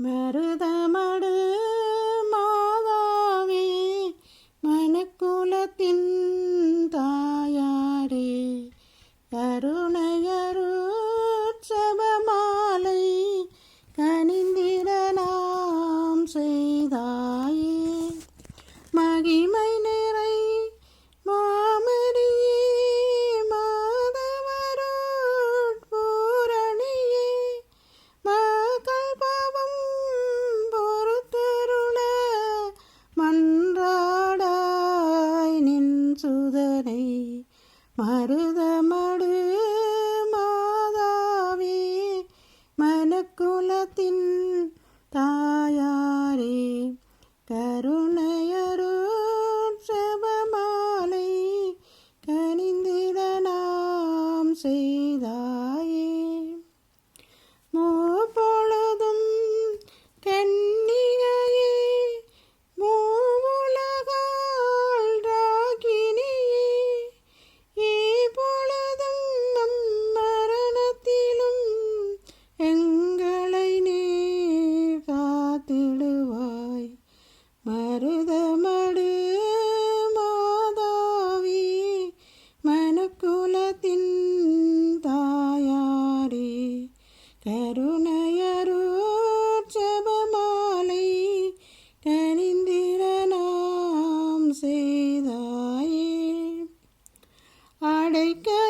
まルだマル மருதனை மருதமடு மாதாவே மனக்குலத்தின் தாயாரே கருணையருள் செபமாலை கனிந்திட நாம் செய்தாயே. செய்தாயே. அடைக்க